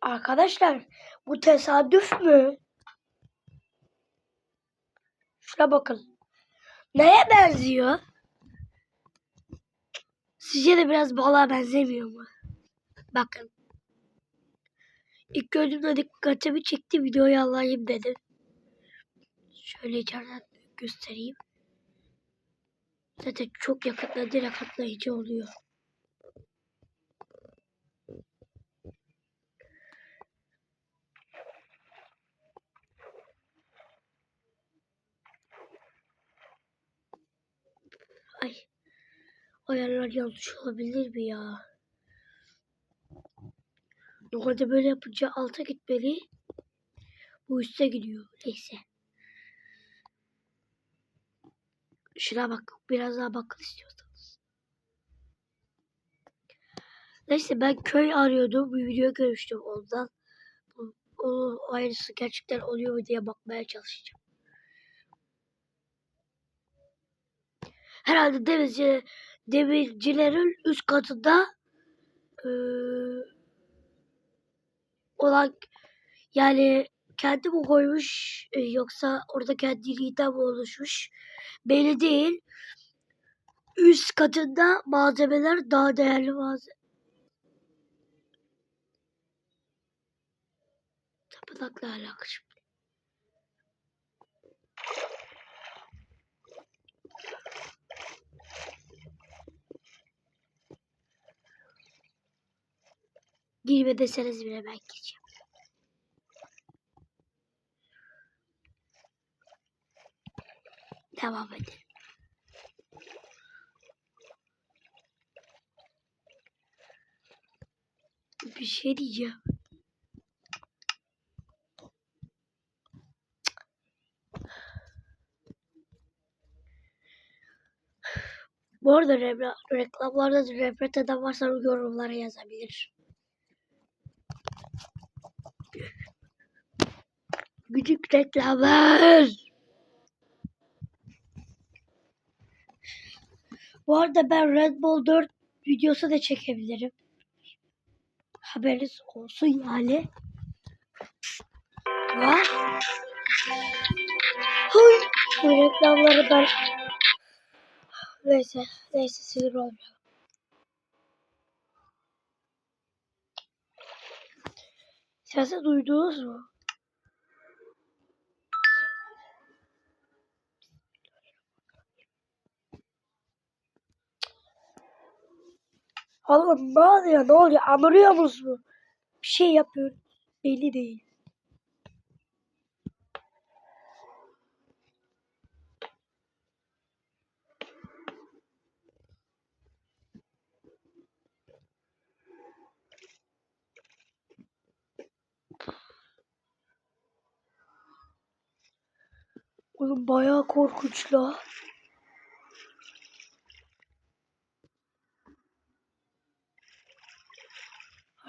Arkadaşlar bu tesadüf mü? Şuna bakın. Neye benziyor? Sizce de biraz balığa benzemiyor mu? Bakın. İlk gördüğümde dikkatimi çekti videoyu alayım dedim. Şöyle içeriden göstereyim. Zaten çok yakında direkt atlayıcı oluyor. Ay. Ayarlar yanlış olabilir mi ya? Normalde böyle yapınca alta gitmeli. Bu üste gidiyor. Neyse. Şuna bak. Biraz daha bakın istiyorsanız. Neyse ben köy arıyordum. Bir video görmüştüm ondan. Bu- O aynısı gerçekten oluyor mu diye bakmaya çalışacağım. Herhalde demirci, demircilerin üst katında eee, olan yani kendi mi koymuş e, yoksa orada kendiliğinden mi oluşmuş belli değil. Üst katında malzemeler daha değerli malzeme. Tapınakla alakalı. Girme deseniz bile ben gireceğim. Devam edelim. Bir şey diyeceğim. Bu arada re- reklamlarda revret eden varsa yorumlara yazabilir. Küçük reklamlar. Bu arada ben Red Bull 4 videosu da çekebilirim. Haberiniz olsun yani. Var. Huy. Bu reklamları ben... Neyse. Neyse sinir olmuyorum. Sesi duydunuz mu? Oğlum ne oluyor ne oluyor anlıyor musun? Bir şey yapıyor. Belli değil. Oğlum bayağı korkunç la.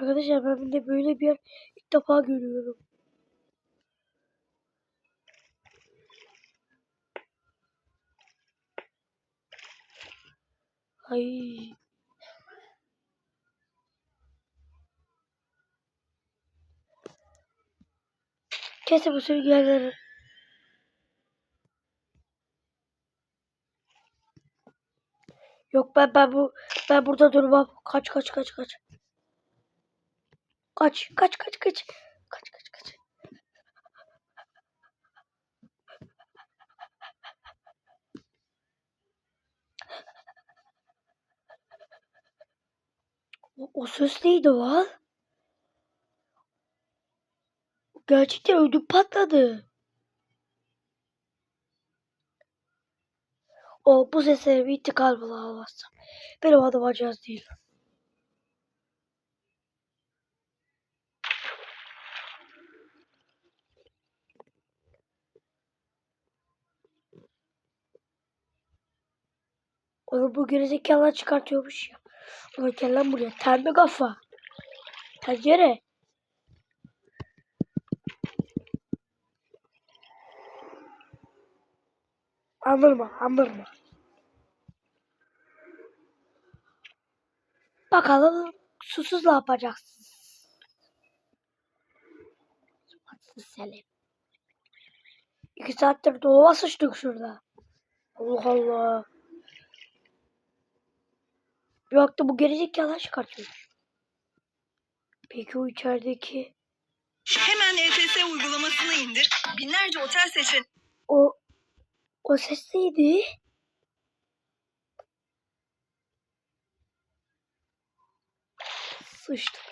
Arkadaşlar ben de böyle bir yer ilk defa görüyorum. Ay. Kesin bu sürüngenleri. Yok ben ben bu ben burada durmam. Kaç kaç kaç kaç. Kaç kaç kaç kaç. Kaç kaç kaç. O, o ses neydi lan? Gerçekten ödüm patladı. O bu sesleri bir intikal bile almazsam. Benim adım Acaz değil. Onu bu gerizekalılar çıkartıyormuş ya. Ulan gel lan buraya. Terme kafa. Tencere. Anırma, anırma. Bakalım susuz ne yapacaksın? Selim. İki saattir dolaba sıçtık şurada. Allah Allah. Bir baktım bu gelecek yalan çıkartıyor. Peki o içerideki Hemen EFS uygulamasını indir. Binlerce otel seçeneği o o ses neydi? Sıçtık.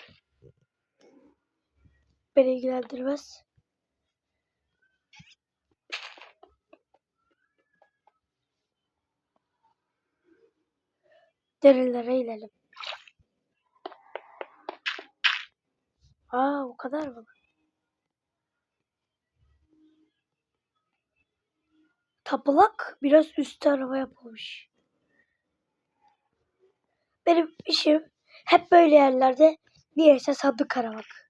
Beni ilgilendirmez. Derinlere inelim. Aa o kadar mı? Tapılak biraz üst tarafa yapılmış. Benim işim hep böyle yerlerde niyeyse sandık aramak.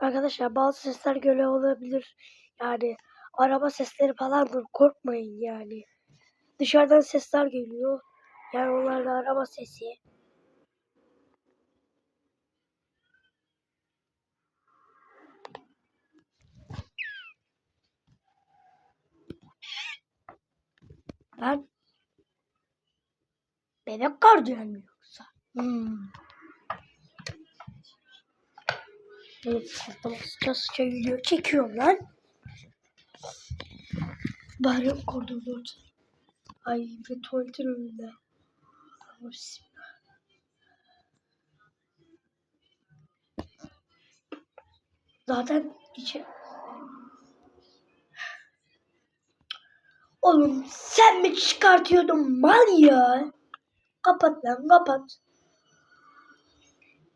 Arkadaşlar bazı sesler göre olabilir. Yani araba sesleri falandır. Korkmayın yani. Dışarıdan sesler geliyor. Yani onlar da araba sesi. Ben bebek gardiyan mı yoksa? Hmm. Evet, altıma sıça sıça çekiyorum lan. Bari koridorda ortada. Ay ve tuvaletin önünde. Zaten içe... Oğlum sen mi çıkartıyordun mal ya? Kapat lan kapat.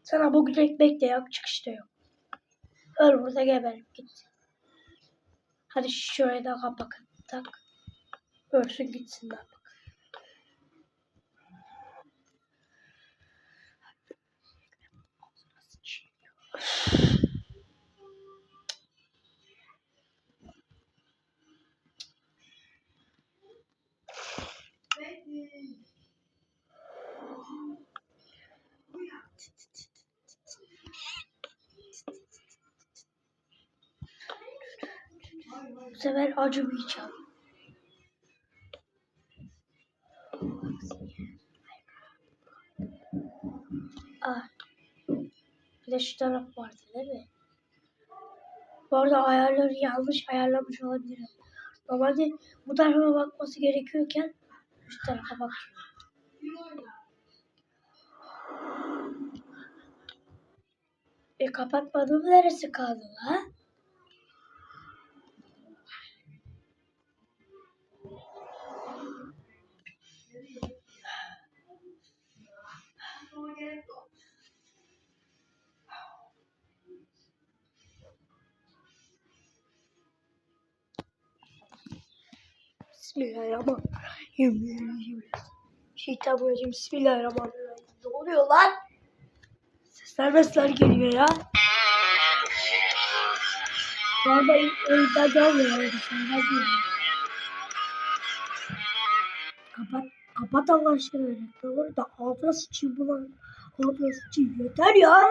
Sana bugün ekmek de yok çıkışta yok. Öl burada geberip git. Hadi şuraya da kapak tak. Örsün gitsin lan. Bu sefer acımayacağım. Ah. Bir de şu taraf vardı değil mi? Bu arada ayarları yanlış ayarlamış olabilirim. Normalde bu tarafa bakması gerekiyorken şu tarafa bakıyor. E kapatmadığım neresi kaldı la? Bismillahirrahmanirrahim. Şeytanirracim. Bismillahirrahmanirrahim. Ne oluyor lan? Sesler mesler geliyor ya. Arada evden gelmiyor. Dışarıdan geliyor. Kapat. Kapat Allah aşkına. Reklamları da ağzına sıçayım bulan. Ağzına sıçayım. Yeter ya.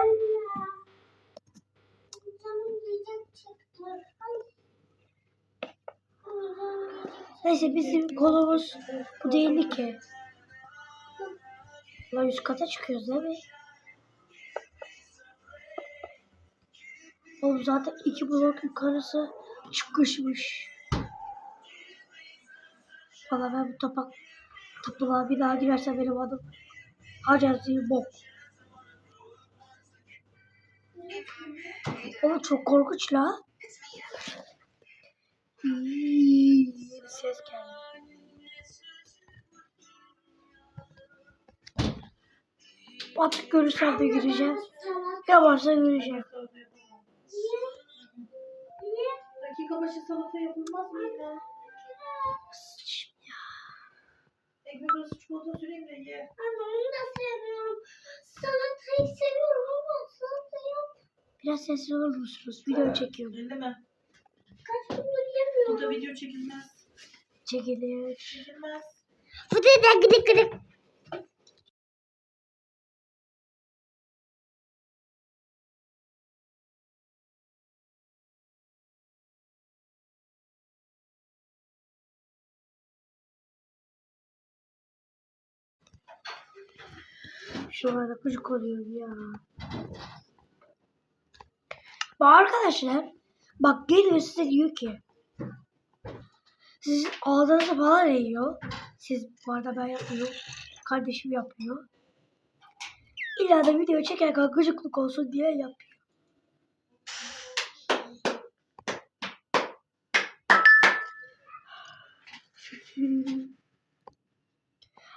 Neyse bizim konumuz bu değildi ki. Lan üst kata çıkıyoruz değil mi? Oğlum zaten iki blok yukarısı çıkışmış. Valla ben bu tapak tapınağa bir daha girersem benim adım Hacazi Bok. Oğlum çok korkunç la. İyi, bir ses geldi. Artık görürsem de gireceğim. Ne varsa göreceğim. Dakika başı salata yapılmaz mıydı? Sıçayım ya. Ekmek arası çikolata süreyim de ye. Anne onu da seviyorum. Salatayı seviyorum ama salata yok. Biraz sessiz olur musunuz? Video çekiyorum. Elleme. Kaç gündür Burada yemiyorum. video çekilmez. çekilir. Çekilmez. Bu da gıdık gıdık. Şu anda gıcık oluyorum ya. Arkadaşlar. Bak geliyor size diyor ki. Siz ağzınızı falan yiyor. Siz bu arada ben yapmıyorum. Kardeşim yapıyor. İlla da video çekerken gıcıklık olsun diye yapıyor.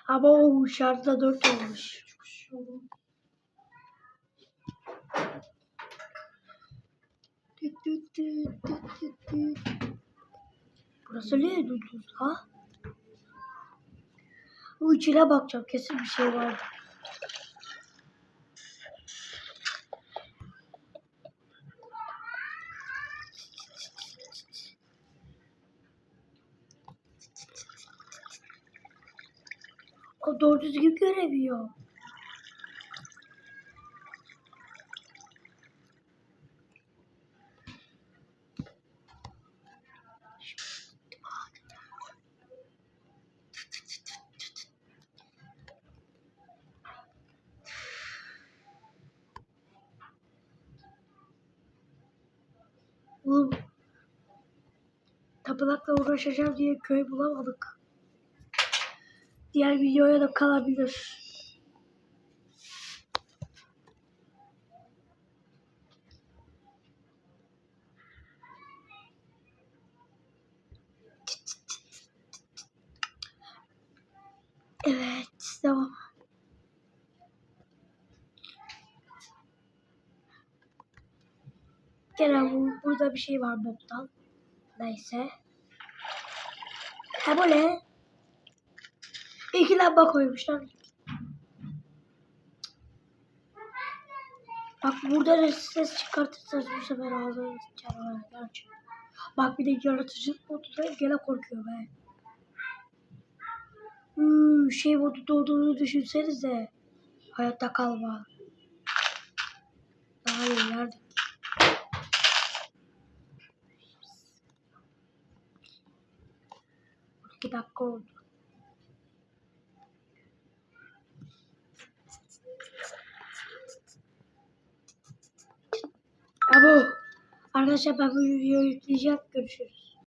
Ama o şarjda 4 olmuş. Düt Burası niye durdunuz ha? Bu içine bakacağım. Kesin bir şey vardı. O doğru düzgün göremiyor. Oğlum tapınakla uğraşacağım diye köy bulamadık. Diğer videoya da kalabilir. Evet, devam. Kerem burada bir şey var boktan. Neyse. Ha bu ne? İki lamba koymuşlar. Bak burada ses çıkartırsanız bu sefer ağzınız canavarlar çıkıyor. Bak bir de yaratıcılık modunda gene korkuyor be. Hmm, şey modunda olduğunu düşünsenize. Hayatta kalma. Daha iyi nerede? 2 dakika oldu. Abo. Arkadaşlar ben bu videoyu yükleyeceğim. Görüşürüz.